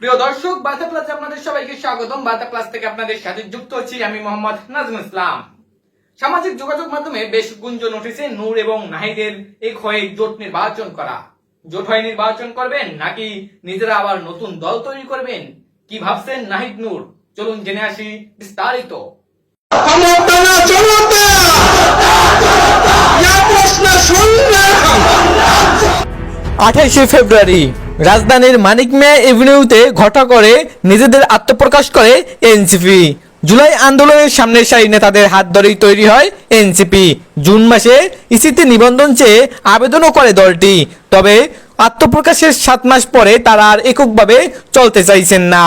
প্রিয় দর্শক বাতা ক্লাসে আপনাদের সবাইকে স্বাগতম। বাতা ক্লাস থেকে আপনাদের সাথে যুক্ত হচ্ছি আমি মোহাম্মদ নাজম ইসলাম। সামাজিক যোগাযোগ মাধ্যমে বেশ গুঞ্জন উঠেছে নূর এবং নাহিদের এক হয়ে জোট নির্বাচন করা। জোট হয়ে নির্বাচন করবেন নাকি নিজেরা আবার নতুন দল তৈরি করবেন? কি ভাবছেন নাহিদ নূর? চলুন জেনে আসি বিস্তারিত। আঠাইশে ফেব্রুয়ারি রাজধানীর মানিক মিয়া এভিনিউতে ঘটা করে, নিজেদের আত্মপ্রকাশ করে এনসিপি। জুলাই আন্দোলনের সামনের সারি নেতাদের হাত ধরেই তৈরি হয় এনসিপি। জুন মাসে ইসিতে নিবন্ধন চেয়ে আবেদনও করে দলটি। তবে আত্মপ্রকাশের সাত মাস পরে তারা আর এককভাবে চলতে চাইছেন না।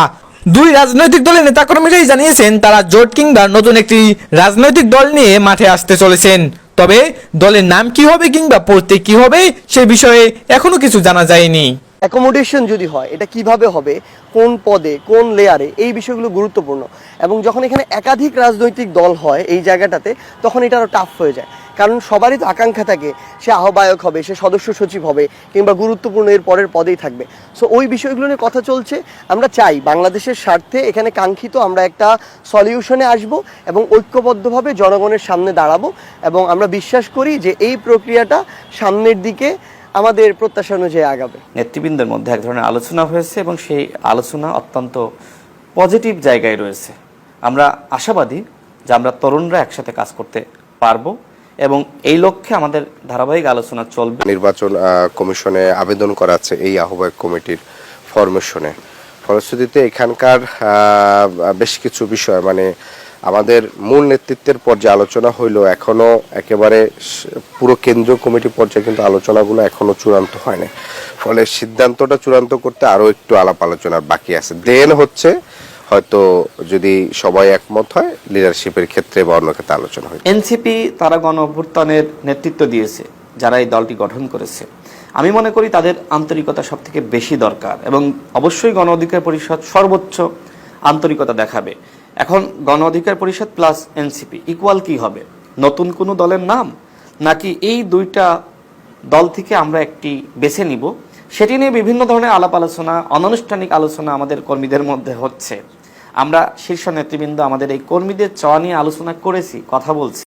দুই রাজনৈতিক দলের নেতাকর্মীরাই জানিয়েছেন, তারা জোট কিংবা নতুন একটি রাজনৈতিক দল নিয়ে মাঠে আসতে চলেছেন। তবে দলের নাম কি হবে কিংবা পড়তে কি হবে, সে বিষয়ে এখনও কিছু জানা যায়নি। অ্যাকোমোডেশন যদি হয়, এটা কীভাবে হবে, কোন পদে, কোন লেয়ারে এই বিষয়গুলো গুরুত্বপূর্ণ। এবং যখন এখানে একাধিক রাজনৈতিক দল হয় এই জায়গাটাতে, তখন এটা আরও টাফ হয়ে যায়। কারণ সবারই তো আকাঙ্ক্ষা থাকে, সে আহ্বায়ক হবে, সে সদস্য সচিব হবে, কিংবা গুরুত্বপূর্ণ এর পরের পদেই থাকবে। সো ওই বিষয়গুলো নিয়ে কথা চলছে। আমরা চাই বাংলাদেশের স্বার্থে এখানে কাঙ্ক্ষিত আমরা একটা সলিউশনে আসব এবং ঐক্যবদ্ধভাবে জনগণের সামনে দাঁড়াবো। এবং আমরা বিশ্বাস করি যে এই প্রক্রিয়াটা সামনের দিকে আমাদের প্রত্যাশা অনুযায়ী আগাবে। নেতৃবৃন্দের মধ্যে এক ধরনের আলোচনা হয়েছে এবং সেই আলোচনা অত্যন্ত পজিটিভ জায়গায় রয়েছে। আমরা আশাবাদী যে আমরা তরুণরা একসাথে কাজ করতে পারব এবং এই লক্ষ্যে আমাদের ধারাবাহিক আলোচনা চলবে। নির্বাচন কমিশনে আবেদন করা আছে এই আহ্বায়ক কমিটির ফরমেশনে। ফলশ্রুতিতে এখানকার বেশ কিছু বিষয় মানে আমাদের মূল নেতৃত্বের পর্যায়ে আলোচনা হইল, এখনও একেবারে পুরো কেন্দ্রীয় কমিটি পর্যায়ে কিন্তু আলোচনাগুলো এখনও চূড়ান্ত হয়নি। ফলে সিদ্ধান্তটা চূড়ান্ত করতে আরও একটু আলাপ আলোচনার বাকি আছে। দেন হচ্ছে হয়তো যদি সবাই একমত হয় লিডারশিপের ক্ষেত্রে বা অন্য ক্ষেত্রে আলোচনা হয় এনসিপি তারা গণ অভ্যুত্থানের নেতৃত্ব দিয়েছে, যারা এই দলটি গঠন করেছে। আমি মনে করি তাদের আন্তরিকতা সব থেকে বেশি দরকার এবং অবশ্যই গণ অধিকার পরিষদ সর্বোচ্চ আন্তরিকতা দেখাবে। এখন গণ অধিকার পরিষদ প্লাস এনসিপি ইকুয়াল কি হবে? নতুন কোনো দলের নাম? নাকি এই দুইটা দল থেকে আমরা একটি বেছে নিব? সেটি নিয়ে বিভিন্ন ধরনের আলাপ আলোচনা, অনানুষ্ঠানিক আলোচনা আমাদের কর্মীদের মধ্যে হচ্ছে। আমরা শীর্ষ নেতৃবৃন্দ আমাদের এই কর্মীদের চাওয়া নিয়ে আলোচনা করেছি, কথা বলছি।